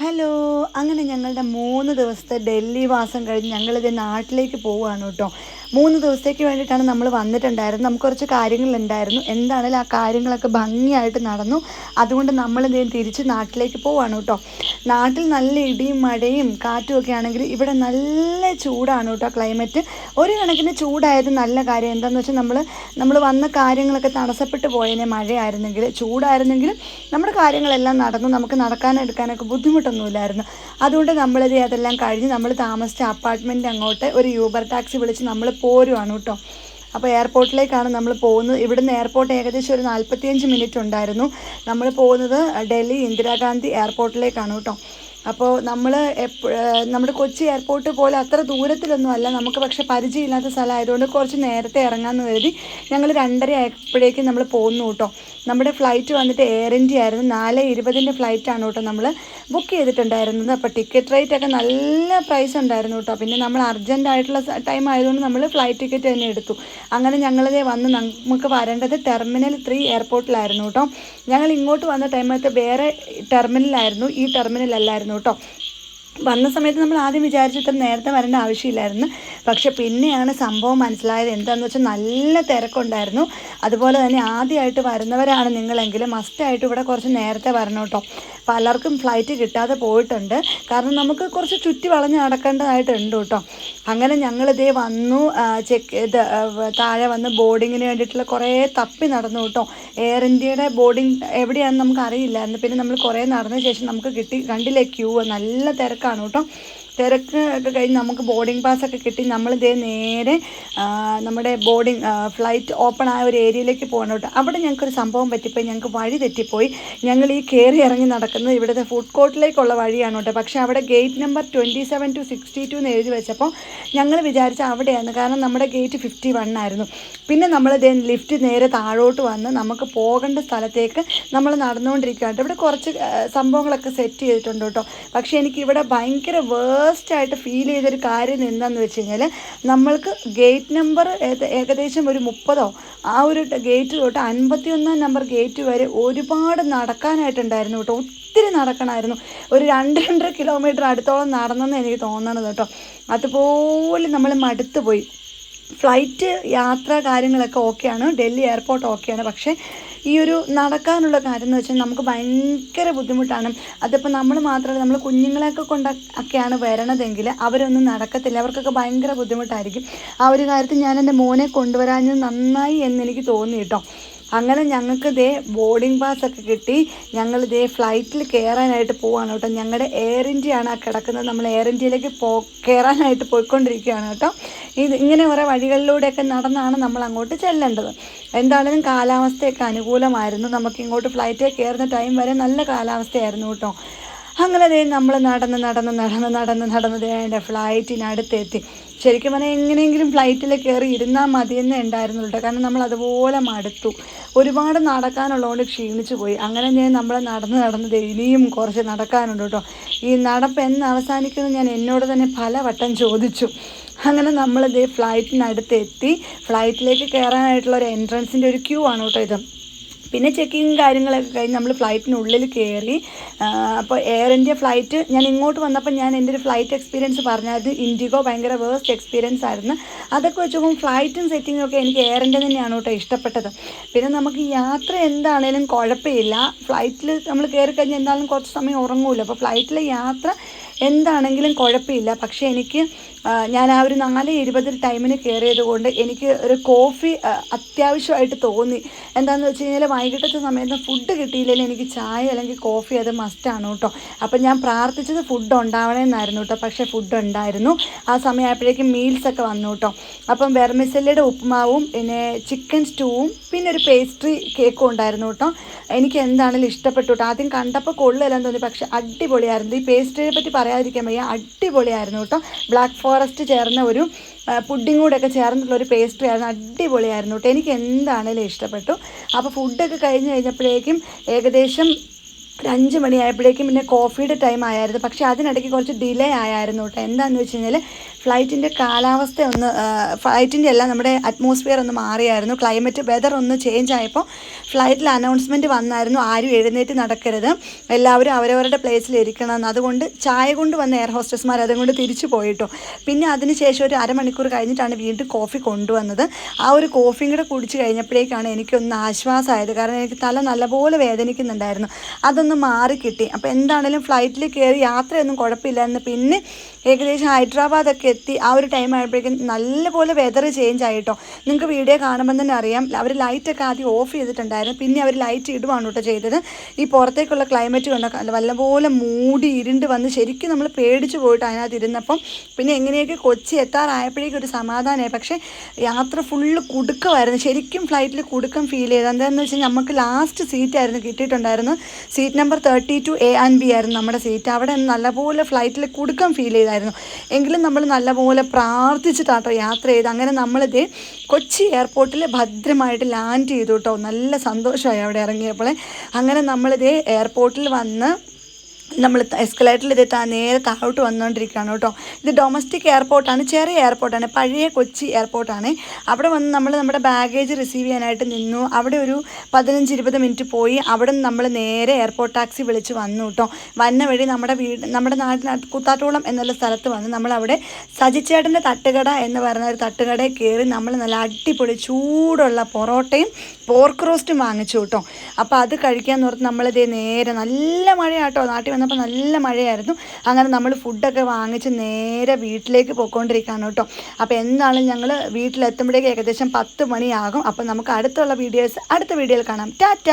Hello അങ്ങനെ ഞങ്ങളുടെ മൂന്ന് ദിവസത്തെ ഡൽഹി വാസം കഴിഞ്ഞ് ഞങ്ങളിത് നാട്ടിലേക്ക് പോവുകയാണ് കേട്ടോ. മൂന്ന് ദിവസത്തേക്ക് വേണ്ടിയിട്ടാണ് നമ്മൾ വന്നിട്ടുണ്ടായിരുന്നത്. നമുക്ക് കുറച്ച് കാര്യങ്ങളുണ്ടായിരുന്നു. എന്താണേലും ആ കാര്യങ്ങളൊക്കെ ഭംഗിയായിട്ട് നടന്നു. അതുകൊണ്ട് നമ്മൾ ഇത് തിരിച്ച് നാട്ടിലേക്ക് പോവുകയാണ് കേട്ടോ. നാട്ടിൽ നല്ല ഇടിയും മഴയും കാറ്റും ഒക്കെ ആണെങ്കിൽ ഇവിടെ നല്ല ചൂടാണ് കേട്ടോ ക്ലൈമറ്റ്. ഒരു കണക്കിന് ചൂടായത് നല്ല കാര്യം എന്താണെന്ന് വെച്ചാൽ നമ്മൾ നമ്മൾ വന്ന കാര്യങ്ങളൊക്കെ തടസ്സപ്പെട്ട് പോയതിനെ മഴയായിരുന്നെങ്കിൽ ചൂടായിരുന്നെങ്കിലും നമ്മുടെ കാര്യങ്ങളെല്ലാം നടന്നു. നമുക്ക് നടക്കാനെടുക്കാനൊക്കെ ബുദ്ധിമുട്ടൊന്നുമില്ലായിരുന്നു അതുകൊണ്ട് നമ്മളിത് അതെല്ലാം കഴിഞ്ഞ് നമ്മൾ താമസിച്ച അപ്പാർട്ട്മെന്റ് അങ്ങോട്ട് ഒരു യൂബർ ടാക്സി വിളിച്ച് നമ്മൾ പോരുവാണ് കേട്ടോ. അപ്പോൾ എയർപോർട്ടിലേക്കാണ് നമ്മൾ പോകുന്നത്. ഇവിടുന്ന് എയർപോർട്ട് ഏകദേശം ഒരു നാൽപ്പത്തിയഞ്ച് മിനിറ്റ് ഉണ്ടായിരുന്നു. നമ്മൾ പോകുന്നത് ഡൽഹി ഇന്ദിരാഗാന്ധി എയർപോർട്ടിലേക്കാണ് കേട്ടോ. അപ്പോൾ നമ്മൾ നമ്മുടെ കൊച്ചി എയർപോർട്ട് പോലെ അത്ര ദൂരത്തിലൊന്നും അല്ല. നമുക്ക് പക്ഷെ പരിചയമില്ലാത്ത സ്ഥലമായതുകൊണ്ട് കുറച്ച് നേരത്തെ ഇറങ്ങാമെന്ന് കരുതി ഞങ്ങൾ രണ്ടര ആയപ്പോഴേക്കും നമ്മൾ പോകുന്നു കേട്ടോ. നമ്മുടെ ഫ്ലൈറ്റ് വന്നിട്ട് എയർ ഇന്ത്യ ആയിരുന്നു. നാല് ഇരുപതിന്റെ ഫ്ലൈറ്റാണ് കേട്ടോ നമ്മൾ ബുക്ക് ചെയ്തിട്ടുണ്ടായിരുന്നത്. അപ്പോൾ ടിക്കറ്റ് റേറ്റ് ഒക്കെ നല്ല പ്രൈസ് ഉണ്ടായിരുന്നു കേട്ടോ. പിന്നെ നമ്മൾ അർജന്റ് ആയിട്ടുള്ള ടൈം ആയതുകൊണ്ട് നമ്മൾ ഫ്ലൈറ്റ് ടിക്കറ്റ് തന്നെ എടുത്തു. അങ്ങനെ ഞങ്ങളിതേ വന്ന് നമുക്ക് വരേണ്ടത് ടെർമിനൽ ത്രീ എയർപോർട്ടിലായിരുന്നു കേട്ടോ. ഞങ്ങൾ ഇങ്ങോട്ട് വന്ന ടൈമത്ത് വേറെ ടെർമിനലായിരുന്നു ഈ ടെർമിനലല്ലായിരുന്നു കേട്ടോ. വന്ന സമയത്ത് നമ്മൾ ആദ്യം വിചാരിച്ചിട്ട് നേരത്തെ വരേണ്ട ആവശ്യമില്ലായിരുന്നു. പക്ഷെ പിന്നെയാണ് സംഭവം മനസ്സിലായത് എന്താണെന്ന് വെച്ചാൽ നല്ല തിരക്കുണ്ടായിരുന്നു. അതുപോലെ തന്നെ ആദ്യമായിട്ട് വരുന്നവരാണ് നിങ്ങളെങ്കിൽ മസ്റ്റായിട്ട് ഇവിടെ കുറച്ച് നേരത്തെ വരണം കേട്ടോ പലർക്കും ഫ്ലൈറ്റ് കിട്ടാതെ പോയിട്ടുണ്ട്. കാരണം നമുക്ക് കുറച്ച് ചുറ്റി വളഞ്ഞ് നടക്കേണ്ടതായിട്ടുണ്ട് കേട്ടോ അങ്ങനെ ഞങ്ങളിതേ വന്നു ചെക്ക് ഇത് താഴെ വന്ന് ബോർഡിങ്ങിന് വേണ്ടിയിട്ടുള്ള കുറേ തപ്പി നടന്നു കേട്ടോ എയർ ഇന്ത്യയുടെ ബോർഡിങ് എവിടെയാണെന്ന് നമുക്ക് അറിയില്ലായിരുന്നു പിന്നെ നമ്മൾ കുറേ നടന്ന ശേഷം നമുക്ക് കിട്ടി കണ്ടില്ലേ ക്യൂ? നല്ല തിരക്കാണ് കേട്ടോ തിരക്ക് ഒക്കെ കഴിഞ്ഞ് നമുക്ക് ബോർഡിംഗ് പാസ് ഒക്കെ കിട്ടി. നമ്മൾ ഇതേ നേരെ നമ്മുടെ ബോർഡിംഗ് ഫ്ലൈറ്റ് ഓപ്പൺ ആയ ഒരു ഏരിയയിലേക്ക് പോകണം കേട്ടോ അവിടെ ഞങ്ങൾക്കൊരു സംഭവം പറ്റിപ്പോയി. ഞങ്ങൾക്ക് വഴി തെറ്റിപ്പോയി. ഞങ്ങൾ ഈ കയറി ഇറങ്ങി നടക്കുന്നത് ഇവിടുത്തെ ഫുഡ് കോർട്ടിലേക്കുള്ള വഴിയാണ് കേട്ടോ പക്ഷേ അവിടെ gate number twenty seven two sixty two എന്ന് എഴുതി വെച്ചപ്പോൾ ഞങ്ങൾ വിചാരിച്ച അവിടെയാണ്. കാരണം നമ്മുടെ ഗേറ്റ് ഫിഫ്റ്റി വൺ ആയിരുന്നു. പിന്നെ നമ്മൾ ഇതേ ലിഫ്റ്റ് നേരെ താഴോട്ട് വന്ന് നമുക്ക് പോകേണ്ട സ്ഥലത്തേക്ക് നമ്മൾ നടന്നുകൊണ്ടിരിക്കുകയാണ്. ഇവിടെ കുറച്ച് സംഭവങ്ങളൊക്കെ സെറ്റ് ചെയ്തിട്ടുണ്ട് കേട്ടോ പക്ഷേ എനിക്ക് ഇവിടെ ഭയങ്കര വേസ്റ്റ് ആയിട്ട് ഫീൽ ചെയ്തൊരു കാര്യം എന്താണെന്ന് വെച്ച് കഴിഞ്ഞാൽ നമ്മൾക്ക് ഗേറ്റ് നമ്പർ ഏകദേശം ഒരു മുപ്പതോ ആ ഒരു ഗേറ്റ് തൊട്ട് അൻപത്തി ഒന്നാം നമ്പർ ഗേറ്റ് വരെ ഒരുപാട് നടക്കാനായിട്ടുണ്ടായിരുന്നു കേട്ടോ. ഒത്തിരി നടക്കണമായിരുന്നു. ഒരു രണ്ട് രണ്ടര കിലോമീറ്റർ അടുത്തോളം നടന്നെന്ന് എനിക്ക് തോന്നണത് കേട്ടോ. അതുപോലെ നമ്മൾ മടുത്തു പോയി ഫ്ലൈറ്റ് യാത്ര കാര്യങ്ങളൊക്കെ ഓക്കെയാണ് ഡൽഹി എയർപോർട്ട് ഓക്കെയാണ് പക്ഷേ ഈ ഒരു നടക്കാനുള്ള കാര്യം എന്ന് വെച്ചാൽ നമുക്ക് ഭയങ്കര ബുദ്ധിമുട്ടാണ്. അതിപ്പോൾ നമ്മൾ മാത്രമല്ല നമ്മൾ കുഞ്ഞുങ്ങളെയൊക്കെ കൊണ്ട് ഒക്കെയാണ് വരണതെങ്കിൽ അവരൊന്നും നടക്കത്തില്ല. അവർക്കൊക്കെ ഭയങ്കര ബുദ്ധിമുട്ടായിരിക്കും. ആ ഒരു കാര്യത്തിൽ ഞാൻ എന്റെ മോനെ കൊണ്ടുവരാഞ്ഞത് നന്നായി എന്ന് എനിക്ക് തോന്നി കേട്ടോ. അങ്ങനെ ഞങ്ങൾക്ക് ഇതേ ബോർഡിംഗ് പാസ് ഒക്കെ കിട്ടി. ഞങ്ങൾ ഇതേ ഫ്ലൈറ്റിൽ കയറാനായിട്ട് പോവാണ് കേട്ടോ. ഞങ്ങളുടെ എയർ ഇന്ത്യയാണ് ആ കിടക്കുന്നത്. നമ്മൾ എയർ ഇന്ത്യയിലേക്ക് പോ കയറാനായിട്ട് പോയിക്കൊണ്ടിരിക്കുകയാണ് കേട്ടോ. ഇത് ഇങ്ങനെ ഓരോ വഴികളിലൂടെയൊക്കെ നടന്നാണ് നമ്മൾ അങ്ങോട്ട് ചെല്ലേണ്ടത്. എന്താണെങ്കിലും കാലാവസ്ഥയൊക്കെ അനുകൂലമായിരുന്നു. നമുക്ക് ഇങ്ങോട്ട് ഫ്ലൈറ്റിൽ കയറുന്ന ടൈം വരെ നല്ല കാലാവസ്ഥയായിരുന്നു കേട്ടോ. അങ്ങനെ ദേ നമ്മൾ നടന്ന് നടന്ന് നടന്ന് നടന്ന് നടന്ന് എന്റെ ഫ്ലൈറ്റിനടുത്തെത്തി. ശരിക്കും പറഞ്ഞാൽ എങ്ങനെയെങ്കിലും ഫ്ലൈറ്റിൽ കയറി ഇരുന്നാൽ മതിയെന്നേ ഉണ്ടായിരുന്നുള്ളൂ കാരണം നമ്മൾ അതുപോലെ മടുത്തു. ഒരുപാട് നടക്കാനുള്ളതുകൊണ്ട് ക്ഷീണിച്ചു പോയി. അങ്ങനെ ഞാൻ നമ്മൾ നടന്ന് നടന്നത് ഇനിയും കുറച്ച് നടക്കാനുണ്ട് കേട്ടോ ഈ നടപ്പ് എന്ന് അവസാനിക്കുന്നത് ഞാൻ എന്നോട് തന്നെ പലവട്ടം ചോദിച്ചു. അങ്ങനെ നമ്മളിത് ഫ്ലൈറ്റിനടുത്ത് എത്തി ഫ്ലൈറ്റിലേക്ക് കയറാനായിട്ടുള്ള ഒരു എൻട്രൻസിന്റെ ഒരു ക്യൂ ആണ് കേട്ടോ ഇത്. പിന്നെ ചെക്കിങ് കാര്യങ്ങളൊക്കെ കഴിഞ്ഞ് നമ്മൾ ഫ്ലൈറ്റിനുള്ളിൽ കയറി അപ്പോൾ എയർ ഇന്ത്യ ഫ്ലൈറ്റ് ഞാൻ ഇങ്ങോട്ട് വന്നപ്പോൾ ഞാൻ എന്റെ ഒരു ഫ്ലൈറ്റ് എക്സ്പീരിയൻസ് പറഞ്ഞത് ഇൻഡിഗോ ഭയങ്കര വേസ്റ്റ് എക്സ്പീരിയൻസ് ആയിരുന്നു. അതൊക്കെ വെച്ച് നോക്കുമ്പോൾ ഫ്ലൈറ്റും സെറ്റിങ്ങും ഒക്കെ എനിക്ക് എയർ ഇന്ത്യ തന്നെയാണ് കേട്ടോ ഇഷ്ടപ്പെട്ടത്. പിന്നെ നമുക്ക് യാത്ര എന്താണേലും കുഴപ്പമില്ല. ഫ്ലൈറ്റിൽ നമ്മൾ കയറി കഴിഞ്ഞാൽ എന്തായാലും കുറച്ച് സമയം ഉറങ്ങുമല്ലോ അപ്പോൾ ഫ്ലൈറ്റിലെ യാത്ര എന്താണെങ്കിലും കുഴപ്പമില്ല. പക്ഷേ എനിക്ക് ഞാൻ ആ ഒരു നാല് ഇരുപതിൽ ടൈമിന് കയറിയത് കൊണ്ട് എനിക്ക് ഒരു കോഫി അത്യാവശ്യമായിട്ട് തോന്നി. എന്താണെന്ന് വെച്ച് കഴിഞ്ഞാൽ വൈകിട്ടത്തെ സമയത്ത് ഫുഡ് കിട്ടിയില്ലെങ്കിൽ എനിക്ക് ചായ അല്ലെങ്കിൽ കോഫി അത് മസ്റ്റാണ് കേട്ടോ അപ്പം ഞാൻ പ്രാർത്ഥിച്ചത് ഫുഡ് ഉണ്ടാവണമെന്നായിരുന്നു കേട്ടോ പക്ഷേ ഫുഡ് ഉണ്ടായിരുന്നു. ആ സമയമായപ്പോഴേക്കും മീൽസൊക്കെ വന്നു കേട്ടോ അപ്പം വെർമിസല്ലയുടെ ഉപ്പുമാവും പിന്നെ ചിക്കൻ സ്റ്റൂവും പിന്നെ ഒരു പേസ്ട്രി കേക്കും ഉണ്ടായിരുന്നു കേട്ടോ എനിക്ക് എന്താണെങ്കിലും ഇഷ്ടപ്പെട്ടു കേട്ടോ ആദ്യം കണ്ടപ്പോൾ കൊള്ളില്ലെന്ന് തോന്നി. പക്ഷേ അടിപൊളിയായിരുന്നു. ഈ പേസ്ട്രിയെ പറ്റി പറയാതിരിക്കാൻ വയ്യ. അടിപൊളിയായിരുന്നു കേട്ടോ. ബ്ലാക്ക് ഫോറസ്റ്റ് ചേർന്ന ഒരു പുഡിങ് കൂടെയൊക്കെ ചേർന്നിട്ടുള്ള ഒരു പേസ്ട്രി ആയിരുന്നു. അടിപൊളിയായിരുന്നു കേട്ടോ. എനിക്ക് എന്താണേലും ഇഷ്ടപ്പെട്ടു. അപ്പോൾ ഫുഡൊക്കെ കഴിഞ്ഞ് കഴിഞ്ഞപ്പോഴേക്കും ഏകദേശം ഒരു അഞ്ച് മണിയായപ്പോഴേക്കും പിന്നെ കോഫിയുടെ ടൈം ആയായിരുന്നു പക്ഷേ അതിനിടയ്ക്ക് കുറച്ച് ഡിലേ ആയായിരുന്നു കേട്ടോ. എന്താണെന്ന് വെച്ച് കഴിഞ്ഞാൽ ഫ്ലൈറ്റിന്റെ കാലാവസ്ഥ ഒന്ന് ഫ്ലൈറ്റിന്റെ അല്ല നമ്മുടെ അറ്റ്മോസ്ഫിയർ ഒന്ന് മാറിയായിരുന്നു. ക്ലൈമറ്റ് വെതർ ഒന്ന് ചേഞ്ച് ആയപ്പോൾ ഫ്ലൈറ്റിൽ അനൗൺസ്മെന്റ് വന്നായിരുന്നു. ആരും എഴുന്നേറ്റ് നടക്കരുത്. എല്ലാവരും അവരവരുടെ പ്ലേസിൽ ഇരിക്കണം. അതുകൊണ്ട് ചായ കൊണ്ട് വന്ന എയർ ഹോസ്റ്റസ്മാർ അതുകൊണ്ട് തിരിച്ചു പോയിട്ടോ. പിന്നെ അതിനുശേഷം ഒരു അരമണിക്കൂർ കഴിഞ്ഞിട്ടാണ് വീണ്ടും കോഫി കൊണ്ടുവന്നത്. ആ ഒരു കോഫിയും കൂടെ കുടിച്ച് കഴിഞ്ഞപ്പോഴേക്കാണ് എനിക്കൊന്ന് ആശ്വാസമായത് കാരണം എനിക്ക് തല നല്ലപോലെ വേദനിക്കുന്നുണ്ടായിരുന്നു. അതൊന്ന് മാറി കിട്ടി. അപ്പോൾ എന്താണേലും ഫ്ലൈറ്റിൽ കയറി യാത്രയൊന്നും കുഴപ്പമില്ലായിരുന്നു. പിന്നെ ഏകദേശം ഹൈദരാബാദൊക്കെ എത്തി ആ ഒരു ടൈം ആയപ്പോഴേക്കും നല്ലപോലെ വെതർ ചേഞ്ച് ആയിട്ടോ. നിങ്ങൾക്ക് വീഡിയോ കാണുമ്പോൾ തന്നെ അറിയാം അവർ ലൈറ്റൊക്കെ ആദ്യം ഓഫ് ചെയ്തിട്ടുണ്ടായിരുന്നു. പിന്നെ അവർ ലൈറ്റ് ഇടുവാണ് കേട്ടോ ചെയ്തത്. ഈ പുറത്തേക്കുള്ള ക്ലൈമറ്റ് കണ്ടോ വല്ലപോലെ മൂടി ഇരുണ്ട് വന്ന് ശരിക്കും നമ്മൾ പേടിച്ച് പോയിട്ട് അതിനകത്ത് ഇരുന്നപ്പം പിന്നെ എങ്ങനെയൊക്കെ കൊച്ചി എത്താറായപ്പോഴേക്കും ഒരു സമാധാനമായി പക്ഷേ യാത്ര ഫുള്ള് കുടുക്കമായിരുന്നു. ശരിക്കും ഫ്ലൈറ്റിൽ കുടുക്കം ഫീൽ ചെയ്ത്. എന്താണെന്ന് വെച്ചാൽ നമുക്ക് ലാസ്റ്റ് സീറ്റായിരുന്നു കിട്ടിയിട്ടുണ്ടായിരുന്നു. Seat number thirty two A and B ആയിരുന്നു നമ്മുടെ സീറ്റ് അവിടെ നല്ലപോലെ ഫ്ലൈറ്റിൽ കുടുക്കം ഫീൽ ചെയ്തായിരുന്നു. എങ്കിലും നമ്മൾ നല്ലപോലെ പ്രാർത്ഥിച്ചിട്ടാട്ടോ യാത്ര ചെയ്ത്. അങ്ങനെ നമ്മളിത് കൊച്ചി എയർപോർട്ടിൽ ഭദ്രമായിട്ട് ലാൻഡ് ചെയ്തു കേട്ടോ നല്ല സന്തോഷമായി അവിടെ ഇറങ്ങിയപ്പോൾ അങ്ങനെ നമ്മളിത് എയർപോർട്ടിൽ വന്ന് നമ്മൾ എസ്കലേറ്ററിൽ താ നേരെ താഴോട്ട് വന്നുകൊണ്ടിരിക്കുകയാണ് കേട്ടോ. ഇത് ഡൊമസ്റ്റിക് എയർപോർട്ടാണ് ചെറിയ എയർപോർട്ടാണ് പഴയ കൊച്ചി എയർപോർട്ടാണ് അവിടെ വന്ന് നമ്മൾ നമ്മുടെ ബാഗേജ് റിസീവ് ചെയ്യാനായിട്ട് നിന്നു. അവിടെ ഒരു പതിനഞ്ച് ഇരുപത് മിനിറ്റ് പോയി. അവിടെ നിന്ന് നമ്മൾ നേരെ എയർപോർട്ട് ടാക്സി വിളിച്ച് വന്നു കേട്ടോ. വന്ന വഴി നമ്മുടെ വീട് നമ്മുടെ നാട്ടിനകത്ത് കുത്താട്ടോളം എന്നുള്ള സ്ഥലത്ത് വന്ന് നമ്മളവിടെ സജിച്ചേട്ടന്റെ തട്ടുകട എന്ന് പറയുന്ന ഒരു തട്ടുകടയിൽ കയറി നമ്മൾ നല്ല അടിപൊളി ചൂടുള്ള പൊറോട്ടയും പോർക്ക് റോസ്റ്റും വാങ്ങിച്ചു കേട്ടോ. അപ്പോൾ അത് കഴിക്കാൻ ഓർത്ത് നമ്മളിതേ നേരെ നല്ല മഴയാട്ടോ. നാട്ടിൽ വന്നപ്പോൾ നല്ല മഴയായിരുന്നു. അങ്ങനെ നമ്മൾ ഫുഡൊക്കെ വാങ്ങിച്ച് നേരെ വീട്ടിലേക്ക് പോയിക്കൊണ്ടിരിക്കുകയാണ് കേട്ടോ. അപ്പോൾ എന്താണെങ്കിലും ഞങ്ങൾ വീട്ടിലെത്തുമ്പോഴേക്ക് ഏകദേശം പത്ത് മണിയാകും. അപ്പോൾ നമുക്ക് അടുത്തുള്ള വീഡിയോസ് അടുത്ത വീഡിയോയിൽ കാണാം. ടാറ്റ!